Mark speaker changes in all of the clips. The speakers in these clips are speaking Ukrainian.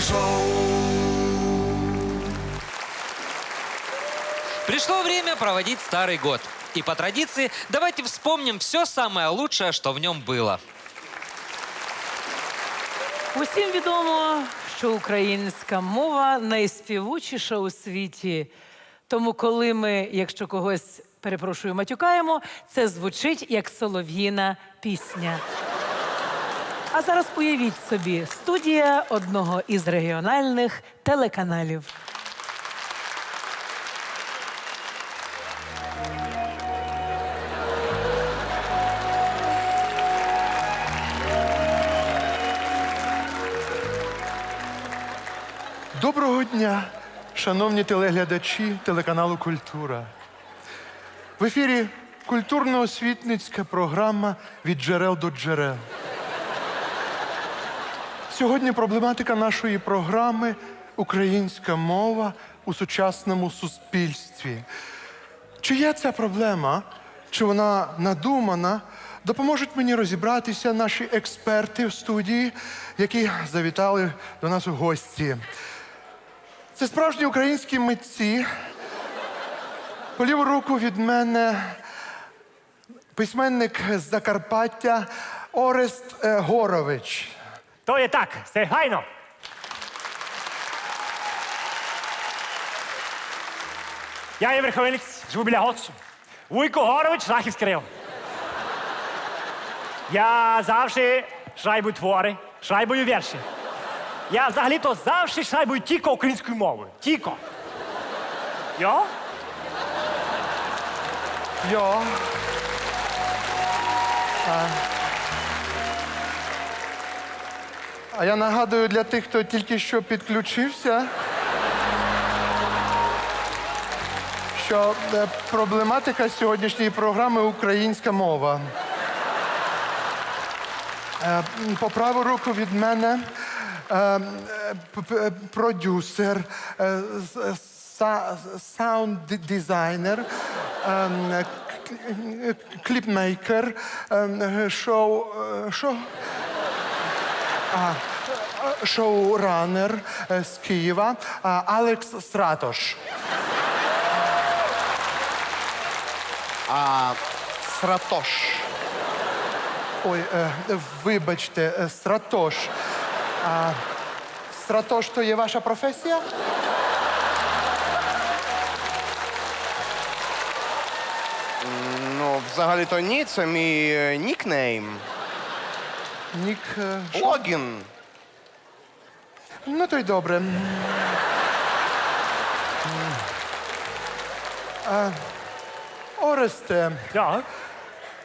Speaker 1: Шоу.
Speaker 2: Пришло время проводить Старый год. И по традиции давайте вспомним все самое лучшее, что в нем было.
Speaker 3: Усім відомо, що українська мова найспівучіша у світі. Тому, коли ми, якщо когось перепрошую, матюкаємо, це звучить як солов'їна пісня. А зараз уявіть собі студія одного із регіональних телеканалів.
Speaker 4: Доброго дня, шановні телеглядачі телеканалу Культура. В ефірі культурно-освітницька програма від джерел до джерел. Сьогодні проблематика нашої програми українська мова у сучасному суспільстві. Чи є ця проблема, чи вона надумана, допоможуть мені розібратися наші експерти в студії, які завітали до нас у гості. Це справжні українські митці. По ліву руку від мене письменник з Закарпаття Орест е, Горович.
Speaker 5: То є так, це гайно. Я є верховинець, живу біля Гоцу. Вуйко Горович, Рахівський район. Я завжди шайбую твори, шайбую вірші. Я взагалі-то завжди шайбую тільки українською мовою. Тільки. Йо?
Speaker 4: Йо. А, а я нагадую для тих, хто тільки що підключився, що е, проблематика сьогоднішньої програми українська мова. Е, По праву руку від мене продюсер, саунд-дизайнер, к- к- кліпмейкер, шоу. Що? А, шоуранер е, з Києва а, Алекс Стратош.
Speaker 6: А Сратош.
Speaker 4: Ой, е, вибачте, е, Стратош. А, Стратош то є ваша професія?
Speaker 6: Ну, взагалі-то ні, це мій е, нікнейм.
Speaker 4: Нік.
Speaker 6: Логін.
Speaker 4: Ну, то й добре. Оресте,
Speaker 5: Йо?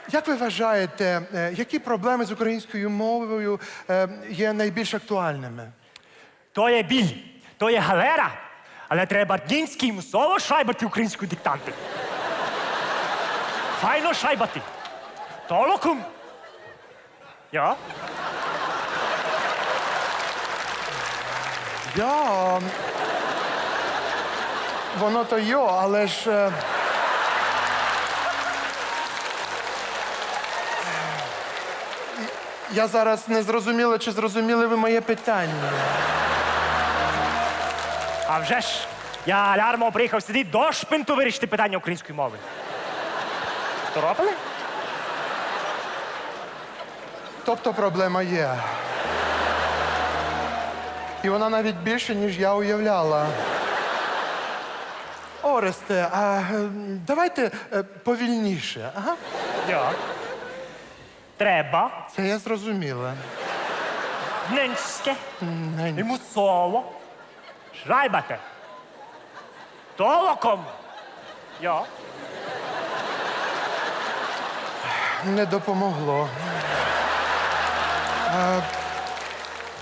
Speaker 4: як ви вважаєте, е, які проблеми з українською мовою е, є найбільш актуальними?
Speaker 5: То є біль, то є галера, але треба дінський мусово шайбати українську диктанти. Файно шайбати. Толокум. Я?
Speaker 4: Я. Воно то йо, але ж. е, Я зараз не зрозуміла, чи зрозуміли ви моє питання.
Speaker 5: А вже ж, я алярмо приїхав сюди до шпинту вирішити питання української мови. Торопили?
Speaker 4: Тобто проблема є. І вона навіть більше, ніж я уявляла. Оресте, а е, давайте е, повільніше. Ага.
Speaker 5: Я. Треба
Speaker 4: Це я зрозуміла.
Speaker 5: нинське
Speaker 4: Нень.
Speaker 5: і мусово шайбати. Толоком. Я.
Speaker 4: Не допомогло.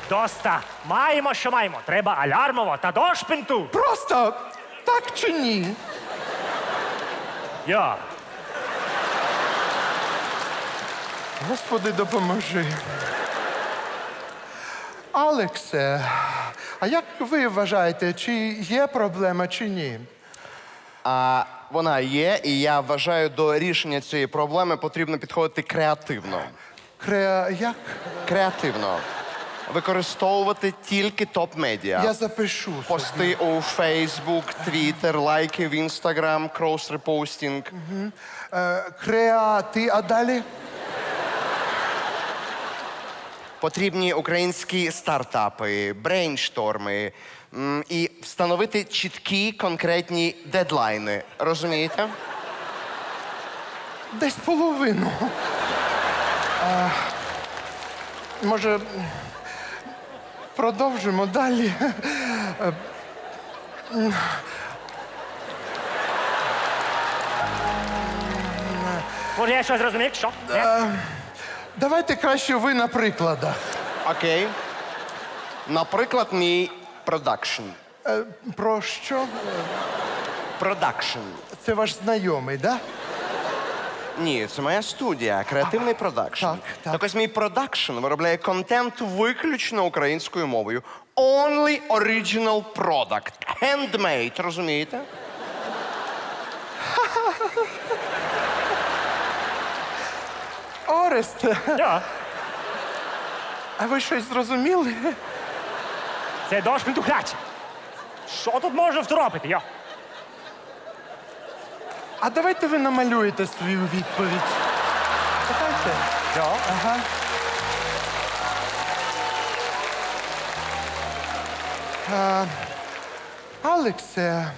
Speaker 5: Доста. Маємо, що маємо. Треба алярмово та до шпинту.
Speaker 4: Просто так чи ні?
Speaker 5: Я.
Speaker 4: Господи, допоможи. Алексе, а як ви вважаєте, чи є проблема, чи ні?
Speaker 6: А вона є, і я вважаю, до рішення цієї проблеми потрібно підходити креативно.
Speaker 4: Кре... Як?
Speaker 6: Креативно. використовувати тільки топ-медіа.
Speaker 4: Я запишу.
Speaker 6: Пости у Facebook, Twitter, лайки в Instagram, крос-репостінг.
Speaker 4: Е, креати, а далі?
Speaker 6: Потрібні українські стартапи, брейншторми м, і встановити чіткі конкретні дедлайни. Розумієте?
Speaker 4: Десь половину. А, може, продовжимо далі.
Speaker 5: Може, я щось зрозумів, що? Ні?
Speaker 4: Давайте краще ви на прикладах.
Speaker 6: Окей. Наприклад, мій продакшн.
Speaker 4: Е, про що?
Speaker 6: Продакшн.
Speaker 4: Це ваш знайомий, да?
Speaker 6: Ні, це моя студія, креативний продакшн.
Speaker 4: так, так.
Speaker 6: ось мій продакшн виробляє контент виключно українською мовою. Only original product. Handmade, розумієте?
Speaker 4: Орест, а ви щось зрозуміли?
Speaker 5: Це дощ ментухляче. Що тут можна второпити, йо?
Speaker 4: А давайте ви намалюєте свою відповідь. Давайте.
Speaker 5: Йо.
Speaker 4: Ага. А, Алексе,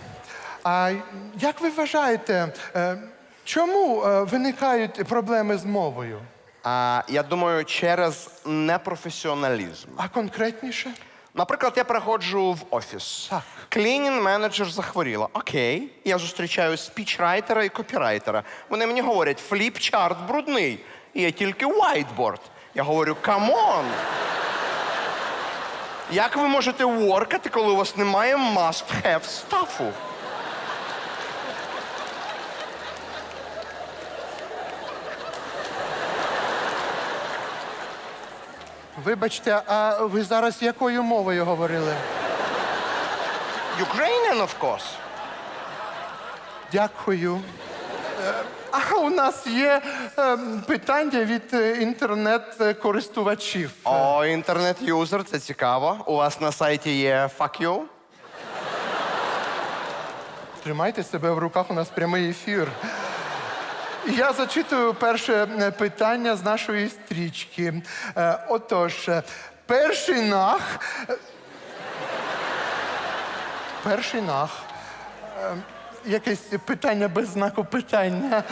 Speaker 4: а як ви вважаєте, е, чому е, виникають проблеми з мовою?
Speaker 6: А, я думаю, через непрофесіоналізм.
Speaker 4: А конкретніше?
Speaker 6: Наприклад, я приходжу в офіс. Клінінг менеджер захворіла. Окей. Я зустрічаю спічрайтера і копірайтера. Вони мені говорять, фліп-чарт брудний. І є тільки whiteboard. Я говорю, камон. Як ви можете воркати, коли у вас немає must-have стафу?
Speaker 4: Вибачте, а ви зараз якою мовою говорили?
Speaker 6: Ukrainian, of course.
Speaker 4: Дякую. Е, А у нас є е, питання від е, інтернет-користувачів.
Speaker 6: О, інтернет-юзер, це цікаво. У вас на сайті є fuck you?
Speaker 4: Тримайте себе в руках, у нас прямий ефір. Я зачитую перше е, питання з нашої стрічки. Е, Отож, е, перший нах. Перший нах. Якесь питання без знаку питання.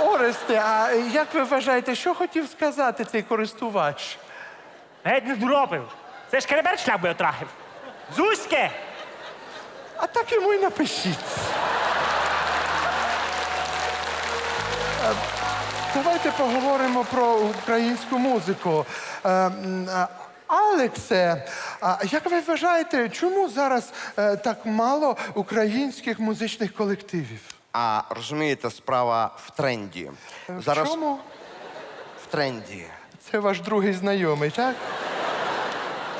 Speaker 4: Оресте, а як ви вважаєте, що хотів сказати цей користувач?
Speaker 5: Геть не второпив. Це ж керебер шлях би отрахив. Зузьке!
Speaker 4: А так йому й напишіть. Давайте поговоримо про українську музику. Е, е, Алексе, а як ви вважаєте, чому зараз е, так мало українських музичних колективів?
Speaker 6: А розумієте, справа в тренді.
Speaker 4: В чому?
Speaker 6: в тренді.
Speaker 4: Це ваш другий знайомий, так?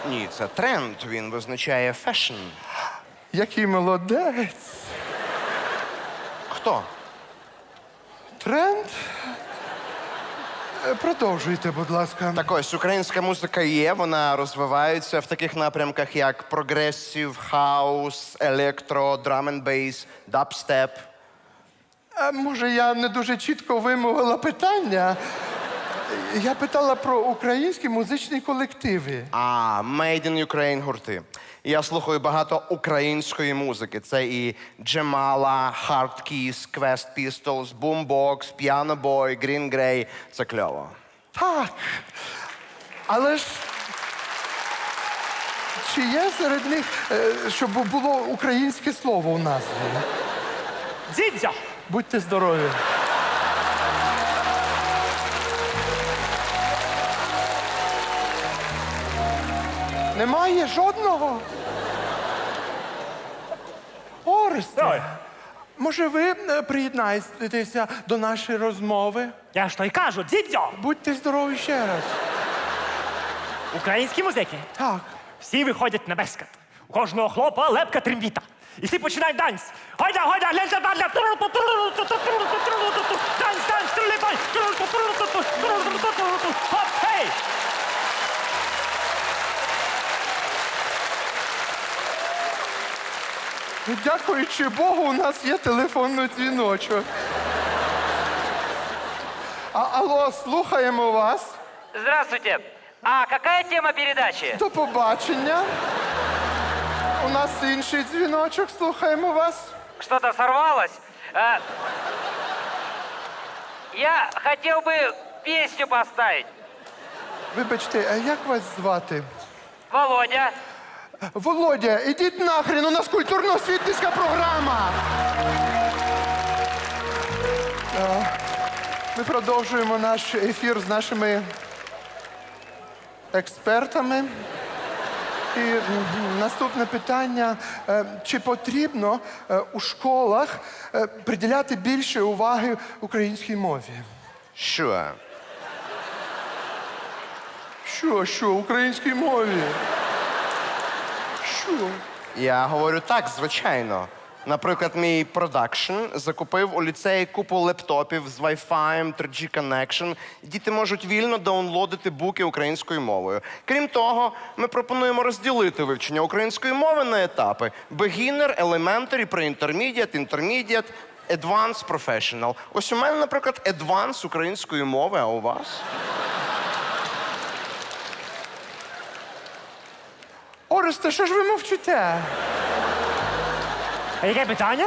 Speaker 6: Ні, це тренд. Він визначає фешн.
Speaker 4: Який молодець.
Speaker 6: Хто?
Speaker 4: Тренд? Е, Продовжуйте, будь ласка.
Speaker 6: Так ось українська музика є, вона розвивається в таких напрямках, як прогресів, хаус, електро, драм н бейс, дабстеп.
Speaker 4: Може, я не дуже чітко вимовила питання. Я питала про українські музичні колективи.
Speaker 6: А, Made in Ukraine гурти. Я слухаю багато української музики. Це і Джемала, Hard Keys, Quest Pistols, Boombox, Piano Boy, Green Grey. Це кльово.
Speaker 4: Так. Але ж. Чи є серед них, е, щоб було українське слово у назві?
Speaker 5: Дзідзьо!
Speaker 4: Будьте здорові. Немає жодного. Оресте,
Speaker 5: Ой.
Speaker 4: може ви е, приєднаєтеся до нашої розмови?
Speaker 5: Я ж то й кажу, дзідзьо!
Speaker 4: Будьте здорові ще раз.
Speaker 5: Українські музики.
Speaker 4: Так.
Speaker 5: Всі виходять на безкат. У кожного хлопа лепка трембіта. І всі починають данс. Гойда, гойда, ленда, бадля. Данс, данс, трилипай. Хоп, гей!
Speaker 4: Дякуючи Богу, у нас є телефонний дзвіночок. А, алло, слухаємо вас.
Speaker 2: Здравствуйте. А какая тема передачи?
Speaker 4: До побачення. У нас інший дзвіночок, слухаємо вас.
Speaker 2: Что-то сорвалось? А, Я хотел бы песню поставить.
Speaker 4: Вибачте, а як вас звати?
Speaker 2: Володя.
Speaker 4: Володя, ідіть нахрен, у нас культурно-освітницька програма. Е, Ми продовжуємо наш ефір з нашими експертами. І наступне питання: Е, чи потрібно е, у школах приділяти більше уваги українській мові?
Speaker 6: Що?
Speaker 4: Що, що, українській мові? Що?
Speaker 6: Я говорю так, звичайно. Наприклад, мій продакшн закупив у ліцеї купу лептопів з Wi-Fi, 3G Connection. Діти можуть вільно даунлодити буки українською мовою. Крім того, ми пропонуємо розділити вивчення української мови на етапи: Beginner, Elementary, Pre-Intermediate, Intermediate, Advanced, Professional. Ось у мене, наприклад, Advanced української мови, а у вас?
Speaker 4: Оресте, що ж ви мовчите?
Speaker 5: А яке питання?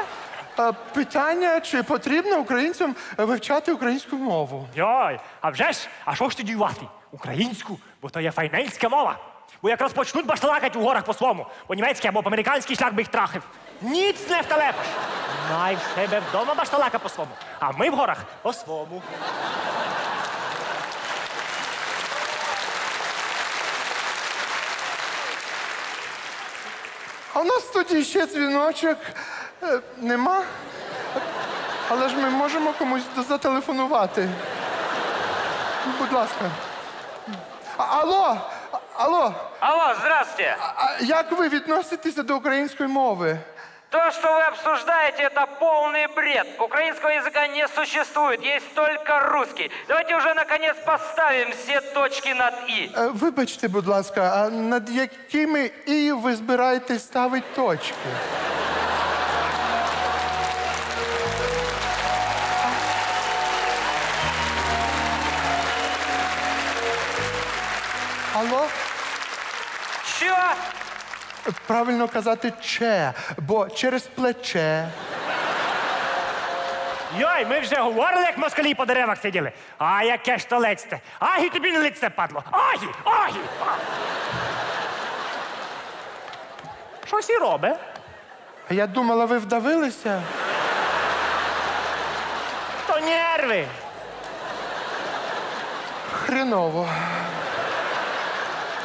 Speaker 4: Е, Питання, чи потрібно українцям вивчати українську мову?
Speaker 5: Йой, а вже ж, а що ж студіювати? Українську, бо то є файненська мова. Бо якраз почнуть башталакать у горах по-свому, по німецький або по американський шлях би їх трахив. Ніц не втелепиш. Най в себе вдома башталака по-свому, а ми в горах по-свому.
Speaker 4: А у нас тоді ще дзвіночок. Е, Нема. Але ж ми можемо комусь зателефонувати. Будь ласка. А- Алло, А- алло,
Speaker 2: Алло, здравствуйте.
Speaker 4: а як ви відноситеся до української мови?
Speaker 2: То, что вы обсуждаете, это полный бред. Украинского языка не существует, есть только русский. Давайте уже наконец поставим все точки над «и».
Speaker 4: Е, Вибачте, будь ласка, а над якими і ви збираєтесь ставити точки? Алло? Правильно казати че, бо через плече.
Speaker 5: Йой, ми вже говорили, як москалі по деревах сиділи. А яке ж то лецьте? Агі тобі не лице падло. Агі, агі. Щось і робить.
Speaker 4: А я думала, ви вдавилися.
Speaker 5: То нерви.
Speaker 4: Хреново.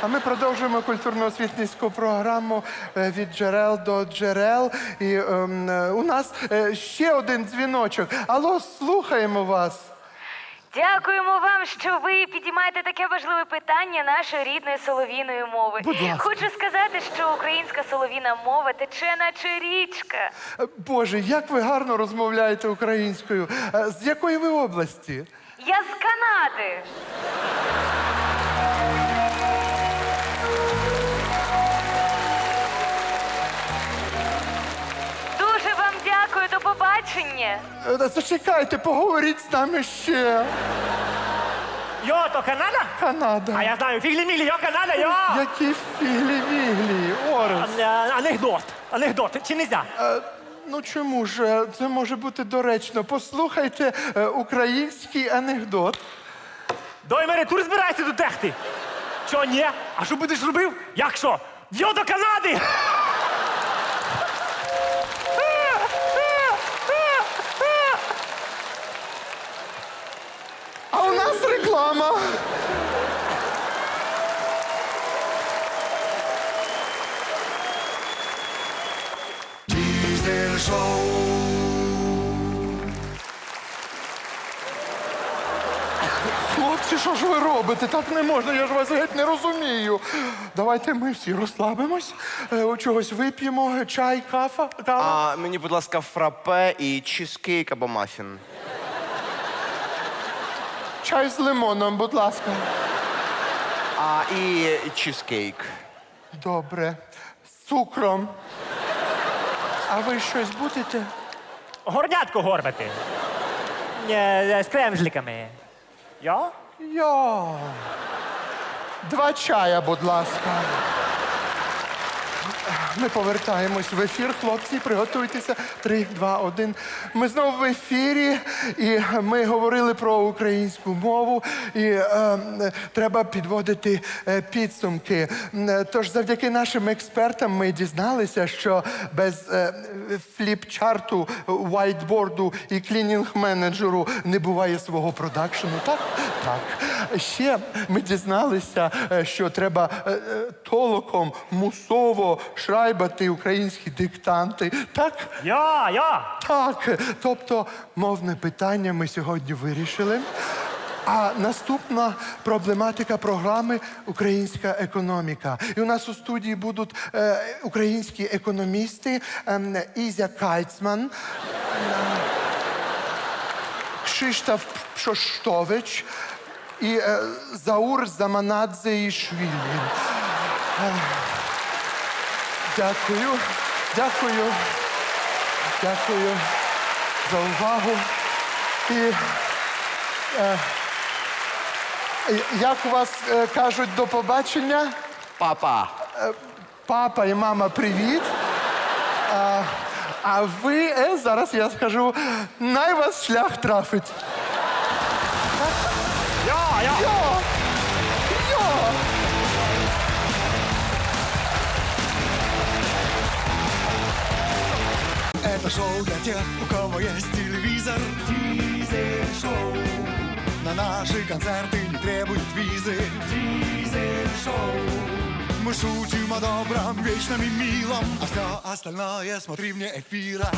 Speaker 4: А ми продовжуємо культурно-освітницьку програму е, від джерел до джерел. І ем, е, у нас е, ще один дзвіночок. Алло, слухаємо вас.
Speaker 1: Дякуємо вам, що ви підіймаєте таке важливе питання нашої рідної солов'їної мови.
Speaker 4: Будь ласка.
Speaker 1: Хочу сказати, що українська солов'їна мова тече, наче річка.
Speaker 4: Е, Боже, як ви гарно розмовляєте українською. Е, З якої ви області?
Speaker 1: Я з Канади.
Speaker 4: Е, Зачекайте, поговоріть з нами ще.
Speaker 5: Йо, то Канада?
Speaker 4: Канада.
Speaker 5: А я знаю, фіглі-міглі, йо, Канада, йо!
Speaker 4: Які фіглі-віглі, Орес.
Speaker 5: А, Анекдот. Анекдот. Чи нельзя?
Speaker 4: Е, Ну чому ж е, це може бути доречно? Послухайте е, український анекдот.
Speaker 5: До емеретур збираєшся до техти? Чо, ні? А що будеш робив? Як що? Йо до Канади!
Speaker 4: Нас реклама. Хлопці, що ж ви робите? Так не можна, я ж вас геть не розумію. Давайте ми всі розслабимось, е, у чогось вип'ємо, чай, кафа, кава.
Speaker 6: А мені, будь ласка, фрапе і чизкейк або мафін.
Speaker 4: Чай з лимоном, будь ласка.
Speaker 6: А і чизкейк.
Speaker 4: Добре. З цукром. А ви щось будете?
Speaker 5: Горнятку горбати. Е, З кремжликами. Йо?
Speaker 4: Я. Два чая, будь ласка. Ми повертаємось в ефір. Хлопці, приготуйтеся. Три, два, один. Ми знову в ефірі, і ми говорили про українську мову, і е, треба підводити е, підсумки. Е, Тож, завдяки нашим експертам, ми дізналися, що без е, фліпчарту, вайтборду і клінінг-менеджеру не буває свого продакшену. Так? Так. Ще ми дізналися, е, що треба е, е, толоком мусово шрайбати українські диктанти. Так?
Speaker 5: Я, я.
Speaker 4: Так. Тобто, мовне питання ми сьогодні вирішили. А наступна проблематика програми Українська економіка. І у нас у студії будуть е, українські економісти ем, Ізя Кайцман, Кшиштоф Пшоштович і е, Заур Заманадзе Ішвілі. Е, Дякую, дякую, дякую за увагу. І е, як у вас е, кажуть до побачення?
Speaker 6: Папа.
Speaker 4: Папа і мама, привіт. А, а ви, е, зараз я скажу, най вас шлях трафить.
Speaker 5: Я.
Speaker 4: Йо! Йо!
Speaker 7: Это шоу для тех, у кого есть телевизор. Дизель шоу. На наши концерты не требуют визы. Дизель шоу. Мы шутим о добром, вечном и милом, а все остальное смотри вне эфира.